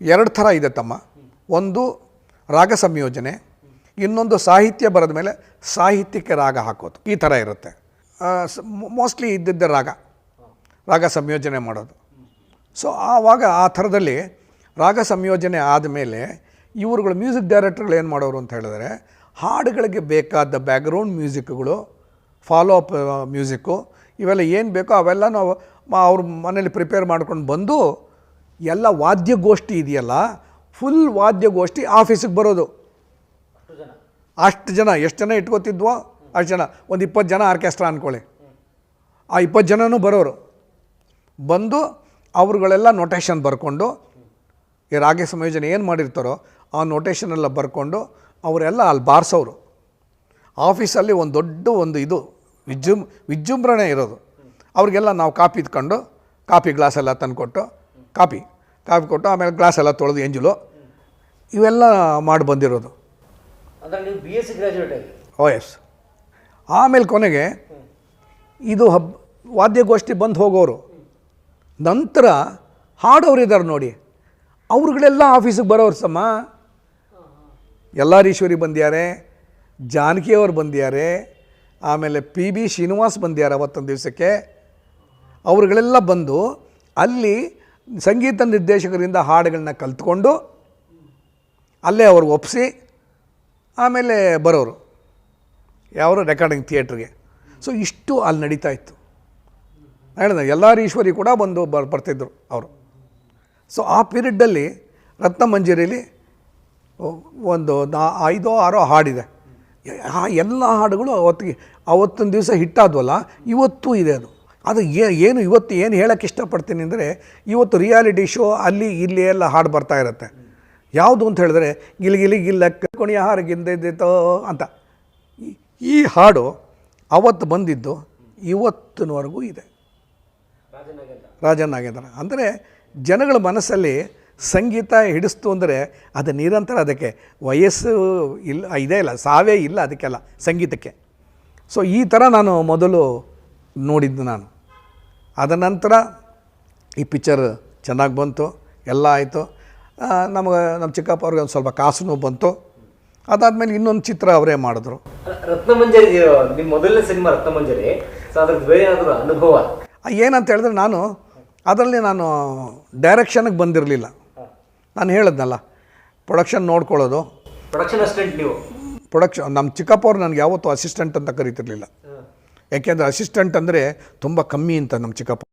ಎರಡು ಥರ ಇದೆ ತಮ್ಮ. ಒಂದು ರಾಗ ಸಂಯೋಜನೆ, ಇನ್ನೊಂದು ಸಾಹಿತ್ಯ ಬರೆದ ಮೇಲೆ ಸಾಹಿತ್ಯಕ್ಕೆ ರಾಗ ಹಾಕೋದು. ಈ ಥರ ಇರುತ್ತೆ. ಮೋಸ್ಟ್ಲಿ ಇದ್ದಿದ್ದ ರಾಗ. ರಾಗ ಸಂಯೋಜನೆ ಮಾಡೋದು. ಸೊ, ಆವಾಗ ಆ ಥರದಲ್ಲಿ ರಾಗ ಸಂಯೋಜನೆ ಆದಮೇಲೆ ಇವರುಗಳು ಮ್ಯೂಸಿಕ್ ಡೈರೆಕ್ಟರ್ಗಳು ಏನು ಮಾಡೋರು ಅಂತ ಹೇಳಿದ್ರೆ, ಹಾಡುಗಳಿಗೆ ಬೇಕಾದ ಬ್ಯಾಕ್ಗ್ರೌಂಡ್ ಮ್ಯೂಸಿಕ್ಗಳು ಫಾಲೋ ಅಪ್ ಮ್ಯೂಸಿಕ್ಕು ಇವೆಲ್ಲ ಏನು ಬೇಕೋ ಅವೆಲ್ಲ ನಾವು ಅವ್ರ ಮನೇಲಿ ಪ್ರಿಪೇರ್ ಮಾಡ್ಕೊಂಡು ಬಂದು ಎಲ್ಲ ವಾದ್ಯಗೋಷ್ಠಿ ಇದೆಯಲ್ಲ ಫುಲ್ ವಾದ್ಯಗೋಷ್ಠಿ ಆಫೀಸಿಗೆ ಬರೋದು. ಅಷ್ಟು ಜನ. ಎಷ್ಟು ಜನ ಇಟ್ಕೋತಿದ್ವೋ ಅಷ್ಟು ಜನ ಒಂದು ಇಪ್ಪತ್ತು ಜನ ಆರ್ಕೆಸ್ಟ್ರಾ ಅಂದ್ಕೊಳ್ಳಿ ಆ ಇಪ್ಪತ್ತು ಜನನೂ ಬರೋರು. ಬಂದು ಅವ್ರುಗಳೆಲ್ಲ ನೊಟೇಷನ್ ಬರ್ಕೊಂಡು ಈ ರಾಗ ಸಂಯೋಜನೆ ಏನು ಮಾಡಿರ್ತಾರೋ ಆ ನೊಟೇಷನ್ ಎಲ್ಲ ಬರ್ಕೊಂಡು ಅವರೆಲ್ಲ ಅಲ್ಲಿ ಬಾರಿಸೋರು. ಆಫೀಸಲ್ಲಿ ಒಂದು ದೊಡ್ಡ ಒಂದು ಇದು ವಿಜೃಂ ವಿಜೃಂಭಣೆ ಇರೋದು. ಅವ್ರಿಗೆಲ್ಲ ನಾವು ಕಾಪಿ ಇದ್ಕೊಂಡು ಕಾಪಿ ಗ್ಲಾಸ್ ಎಲ್ಲ ತಂದುಕೊಟ್ಟು ಕಾಪಿ. ಕಾಪಿ ಕೊಟ್ಟು ಆಮೇಲೆ ಗ್ಲಾಸ್ ಎಲ್ಲ ತೊಳೆದು ಎಂಜಲು. ಇವೆಲ್ಲ ಮಾಡಿ ಬಂದಿರೋದು. B S C graduate O S ಆಮೇಲೆ ಕೊನೆಗೆ ಇದು ಹಬ್ ವಾದ್ಯಗೋಷ್ಠಿ ಬಂದು ಹೋಗೋರು. ನಂತರ ಹಾಡೋರು ಇದ್ದಾರೆ ನೋಡಿ. ಅವ್ರುಗಳೆಲ್ಲ ಆಫೀಸಿಗೆ ಬರೋರು ಸಮ. ಎಲ್ಲಾರೀಶ್ವರಿ ಬಂದ್ಯಾರೆ ಜಾನಕಿಯವರು ಬಂದ್ಯಾರೆ ಆಮೇಲೆ ಪಿ ಬಿ ಶ್ರೀನಿವಾಸ್ ಬಂದ್ಯಾರ ಅವತ್ತೊಂದು ದಿವಸಕ್ಕೆ. ಅವ್ರುಗಳೆಲ್ಲ ಬಂದು ಅಲ್ಲಿ ಸಂಗೀತ ನಿರ್ದೇಶಕರಿಂದ ಹಾಡುಗಳನ್ನ ಕಲ್ತ್ಕೊಂಡು ಅಲ್ಲೇ ಅವ್ರು ಒಪ್ಪಿಸಿ ಆಮೇಲೆ ಬರೋರು. ಯಾವರು ರೆಕಾರ್ಡಿಂಗ್ ಥಿಯೇಟ್ರಿಗೆ ಸೊ ಇಷ್ಟು ಅಲ್ಲಿ ನಡೀತಾ ಇತ್ತು. ಹೇಳಿದೆ ಎಲ್ಲಾರೀಶ್ವರಿ ಕೂಡ ಬಂದು ಬರ್, ಬರ್ತಿದ್ರು ಅವರು. ಸೊ ಆ ಪೀರಿಯಡ್ಡಲ್ಲಿ ರತ್ನಮಂಜರಿಯಲ್ಲಿ ಒಂದು ನಾ, ಐದೋ ಆರೋ ಹಾಡಿದೆ. ಆ ಎಲ್ಲ ಹಾಡುಗಳು ಅವತ್ತಿಗೆ, ಅವತ್ತೊಂದು ದಿವಸ ಹಿಟ್ಟಾದ್ವಲ್ಲ ಇವತ್ತೂ ಇದೆ ಅದು. ಅದು ಏನು ಇವತ್ತು ಏನು ಹೇಳೋಕ್ಕೆ ಇಷ್ಟಪಡ್ತೀನಿ ಅಂದರೆ ಇವತ್ತು ರಿಯಾಲಿಟಿ ಶೋ ಅಲ್ಲಿ ಇಲ್ಲಿ ಎಲ್ಲ ಹಾಡು ಬರ್ತಾ ಇರುತ್ತೆ. ಯಾವುದು ಅಂತ ಹೇಳಿದ್ರೆ ಗಿಲಿಗಿಲಿ ಗಿಲ್ಲ ಕೊಣಿಯ ಹಾರ ಗಿಂದಿದ್ದೋ ಅಂತ. ಈ- ಹಾಡು ಅವತ್ತು ಬಂದಿದ್ದು ಇವತ್ತಿನವರೆಗೂ ಇದೆ. ರಾಜನಾಗೇಂದ್ರ ರಾಜನ್ ನಾಗೇಂದ್ರ. ಅಂದರೆ ಜನಗಳ ಮನಸ್ಸಲ್ಲಿ ಸಂಗೀತ ಹಿಡಿಸ್ತು ಅಂದರೆ ಅದು ನಿರಂತರ ಅದಕ್ಕೆ ವಯಸ್ಸು ಇಲ್ಲ, ಇದೇ ಇಲ್ಲ, ಸಾವೇ ಇಲ್ಲ ಅದಕ್ಕೆಲ್ಲ ಸಂಗೀತಕ್ಕೆ. ಸೊ ಈ ಥರ ನಾನು ಮೊದಲು ನೋಡಿದ್ದು ನಾನು. ಅದ ನಂತರ ಈ ಪಿಕ್ಚರ್ ಚೆನ್ನಾಗಿ ಬಂತು ಎಲ್ಲ ಆಯಿತು. ನಮಗೆ ನಮ್ಮ ಚಿಕ್ಕಪ್ಪ ಅವ್ರಿಗೆ ಒಂದು ಸ್ವಲ್ಪ ಕಾಸು ಬಂತು. ಅದಾದಮೇಲೆ ಇನ್ನೊಂದು ಚಿತ್ರ ಅವರೇ ಮಾಡಿದ್ರು. ರತ್ನಮಂಜರಿ ನಿಮ್ಮ ಮೊದಲನೇ ಸಿನಿಮಾ ರತ್ನಮಂಜರಿ ಅನುಭವ? ಏನಂತ ಹೇಳಿದ್ರೆ ನಾನು ಅದರಲ್ಲಿ ನಾನು ಡೈರೆಕ್ಷನ್ಗೆ ಬಂದಿರಲಿಲ್ಲ. ನಾನು ಹೇಳಿದ್ನಲ್ಲ ಪ್ರೊಡಕ್ಷನ್ ನೋಡ್ಕೊಳ್ಳೋದು. ಪ್ರೊಡಕ್ಷನ್ ಅಸಿಸ್ಟೆಂಟ್ ನೀವು? ಪ್ರೊಡಕ್ಷನ್ ನಮ್ಮ ಚಿಕ್ಕಪ್ಪ ಅವ್ರು ನನಗೆ ಯಾವತ್ತೂ ಅಸಿಸ್ಟೆಂಟ್ ಅಂತ ಕರಿತಿರ್ಲಿಲ್ಲ. ಯಾಕೆಂದರೆ ಅಸಿಸ್ಟೆಂಟ್ ಅಂದರೆ ತುಂಬ ಕಮ್ಮಿ ಅಂತ ನಮ್ಮ ಚಿಕ್ಕಪ್ಪ.